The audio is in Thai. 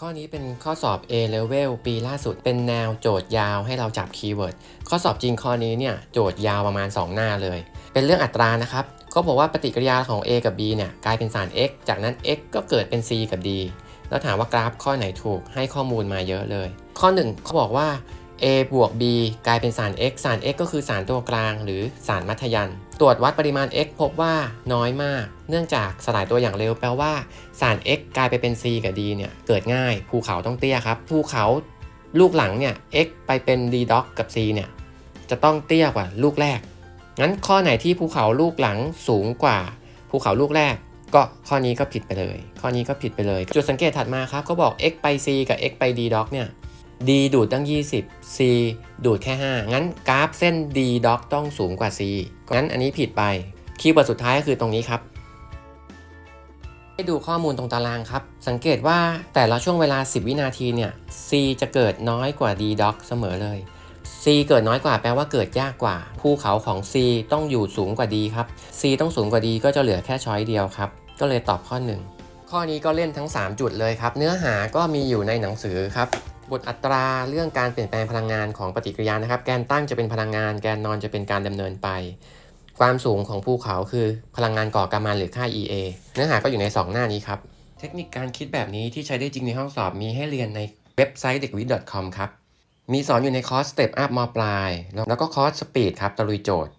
ข้อนี้เป็นข้อสอบ A level ปีล่าสุดเป็นแนวโจทย์ยาวให้เราจับคีย์เวิร์ดข้อสอบจริงข้อนี้เนี่ยโจทย์ยาวประมาณ 2 หน้าเลย เป็นเรื่องอัตรานะครับเขาบอกว่าปฏิกิริยาของ A กับ B เนี่ยกลายเป็นสาร X จากนั้น X ก็เกิดเป็น C กับ D แล้วถามว่ากราฟข้อไหนถูกให้ข้อมูลมาเยอะเลย ข้อ 1 เขาบอกว่า A บวก B กลายเป็นสาร X สาร X ก็คือสารตัวกลางหรือสารมัธยัน ตรวจวัดปริมาณ X พบว่าน้อยมาก เนื่องจากสลายตัวอย่างเร็วแปลว่าสาร X กลายไปเป็น C กับ D เนี่ยเกิดง่าย ภูเขาต้องเตี้ยครับ ภูเขาลูกหลังเนี่ย X ไปเป็น D dot กับ C เนี่ยจะต้องเตี้ยกว่าลูกแรก งั้นข้อไหนที่ภูเขาลูกหลังสูงกว่า ภูเขาลูกแรก ก็ข้อนี้ก็ผิดไปเลย ข้อนี้ก็ผิดไปเลย จุดสังเกตถัดมาครับเขาบอก x ไป c กับ x ไป d dot เนี่ย d ดูดตั้ง 20 c ดูดแค่ 5 งั้นกราฟเส้น d dot ต้องสูงกว่า c งั้นอันนี้ผิดไป คีย์เวิร์ดสุดท้ายก็คือตรงนี้ครับ ให้ดูข้อมูลตรงตารางครับ สังเกตว่าแต่ละช่วงเวลา 10 วินาทีเนี่ย c จะเกิดน้อยกว่า d dot เสมอเลย C เกิดน้อยกว่าแปลว่าเกิดยากกว่า ภูเขาของ C ต้องอยู่สูงกว่า D ครับ C ต้องสูงกว่า D ก็จะเหลือแค่ช้อยเดียวครับ ก็เลยตอบข้อ 1 ข้อนี้ก็เล่นทั้ง 3 จุดเลยครับ เนื้อหาก็มีอยู่ในหนังสือครับ บทอัตราเรื่องการเปลี่ยนแปลงพลังงานของปฏิกิริยานะครับ แกนตั้งจะเป็นพลังงาน แกนนอนจะเป็นการดำเนินไป ความสูงของภูเขาคือพลังงานก่อกำมานหรือค่า EA เนื้อหาก็อยู่ใน 2 หน้านี้ครับ เทคนิคการคิดแบบนี้ที่ใช้ได้จริงในห้องสอบมีให้เรียนในเว็บไซต์เด็กวิทย์ .com ครับ มีสอนอยู่ในคอร์ส Step Up มปลาย แล้วก็คอร์ส Speed ครับตะลุยโจทย์